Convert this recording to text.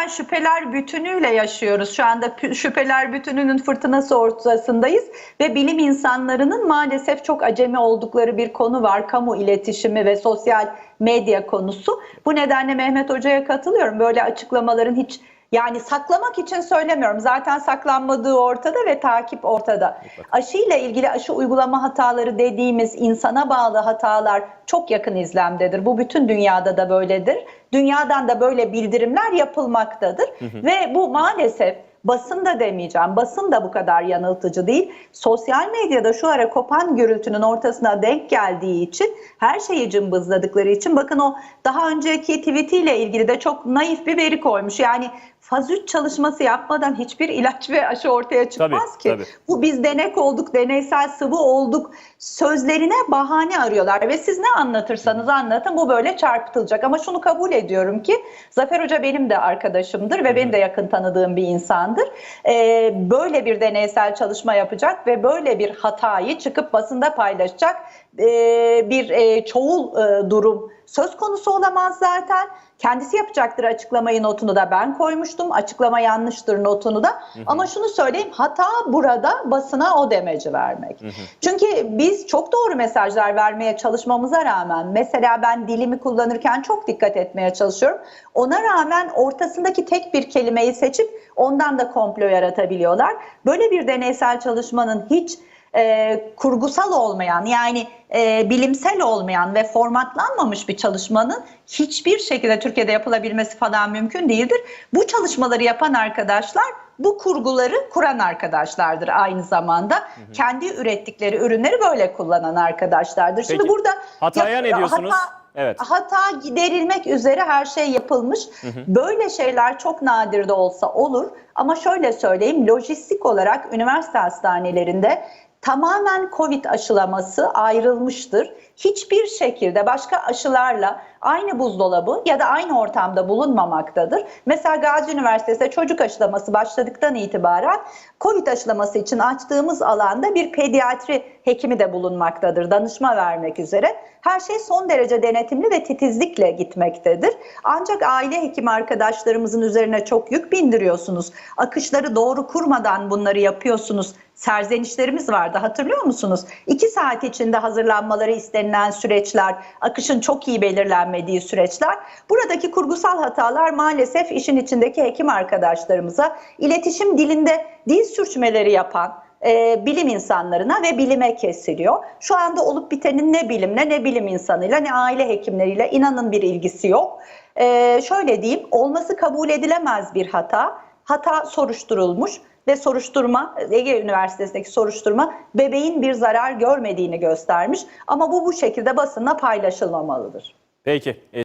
zaten şüpheler bütünüyle yaşıyoruz. Şu anda şüpheler bütününün fırtınası ortasındayız ve bilim insanlarının maalesef çok acemi oldukları bir konu var. Kamu iletişimi ve sosyal medya konusu. Bu nedenle Mehmet Hoca'ya katılıyorum. Böyle açıklamaların hiç yani saklamak için söylemiyorum. Zaten saklanmadığı ortada ve takip ortada. Aşıyla ilgili aşı uygulama hataları dediğimiz insana bağlı hatalar çok yakın izlemdedir. Bu bütün dünyada da böyledir. Dünyadan da böyle bildirimler yapılmaktadır. Ve bu maalesef basın da demeyeceğim. Basın da bu kadar yanıltıcı değil. Sosyal medyada şu ara kopan gürültünün ortasına denk geldiği için her şeyi cımbızladıkları için bakın o daha önceki tweetiyle ilgili de çok naif bir veri koymuş. Yani faz 3 çalışması yapmadan hiçbir ilaç ve aşı ortaya çıkmaz Tabii, ki. tabii. Bu biz denek olduk, deneysel sıvı olduk sözlerine bahane arıyorlar ve siz ne anlatırsanız anlatın bu böyle çarpıtılacak. Ama şunu kabul ediyorum ki Zafer Hoca benim de arkadaşımdır ve benim de yakın tanıdığım bir insandır. Ee, böyle bir deneysel çalışma yapacak ve böyle bir hatayı çıkıp basında paylaşacak ee, bir e, çoğul e, durum söz konusu olamaz zaten. Kendisi yapacaktır açıklamayı notunu da ben koymuştum. Açıklama yanlıştır notunu da. Ama şunu söyleyeyim hata burada basına o demeci vermek. Çünkü biz çok doğru mesajlar vermeye çalışmamıza rağmen mesela ben dilimi kullanırken çok dikkat etmeye çalışıyorum. Ona rağmen ortasındaki tek bir kelimeyi seçip ondan da komplo yaratabiliyorlar. Böyle bir deneysel çalışmanın hiç e, kurgusal olmayan yani e, bilimsel olmayan ve formatlanmamış bir çalışmanın hiçbir şekilde Türkiye'de yapılabilmesi falan mümkün değildir. Bu çalışmaları yapan arkadaşlar bu kurguları kuran arkadaşlardır aynı zamanda. Kendi ürettikleri ürünleri böyle kullanan arkadaşlardır. Şimdi Peki, burada hataya yap- ne diyorsunuz? hata- Evet. Hata giderilmek üzere her şey yapılmış. Böyle şeyler çok nadir de olsa olur. Ama şöyle söyleyeyim, lojistik olarak üniversite hastanelerinde tamamen Covid aşılaması ayrılmıştır. Hiçbir şekilde başka aşılarla aynı buzdolabı ya da aynı ortamda bulunmamaktadır. Mesela Gazi Üniversitesi'nde çocuk aşılaması başladıktan itibaren Covid aşılaması için açtığımız alanda bir pediatri hekimi de bulunmaktadır danışma vermek üzere. Her şey son derece denetimli ve titizlikle gitmektedir. Ancak aile hekimi arkadaşlarımızın üzerine çok yük bindiriyorsunuz. Akışları doğru kurmadan bunları yapıyorsunuz. Serzenişlerimiz vardı hatırlıyor musunuz? İki saat içinde hazırlanmaları istenilen süreçler, akışın çok iyi belirlenmediği süreçler. Buradaki kurgusal hatalar maalesef işin içindeki hekim arkadaşlarımıza iletişim dilinde dil sürçmeleri yapan, e, bilim insanlarına ve bilime kesiliyor. Şu anda olup bitenin ne bilimle ne bilim insanıyla ne aile hekimleriyle inanın bir ilgisi yok. E, şöyle diyeyim olması kabul edilemez bir hata. Hata soruşturulmuş ve soruşturma Ege Üniversitesi'ndeki soruşturma bebeğin bir zarar görmediğini göstermiş. Ama bu bu şekilde basınla paylaşılmamalıdır. Peki.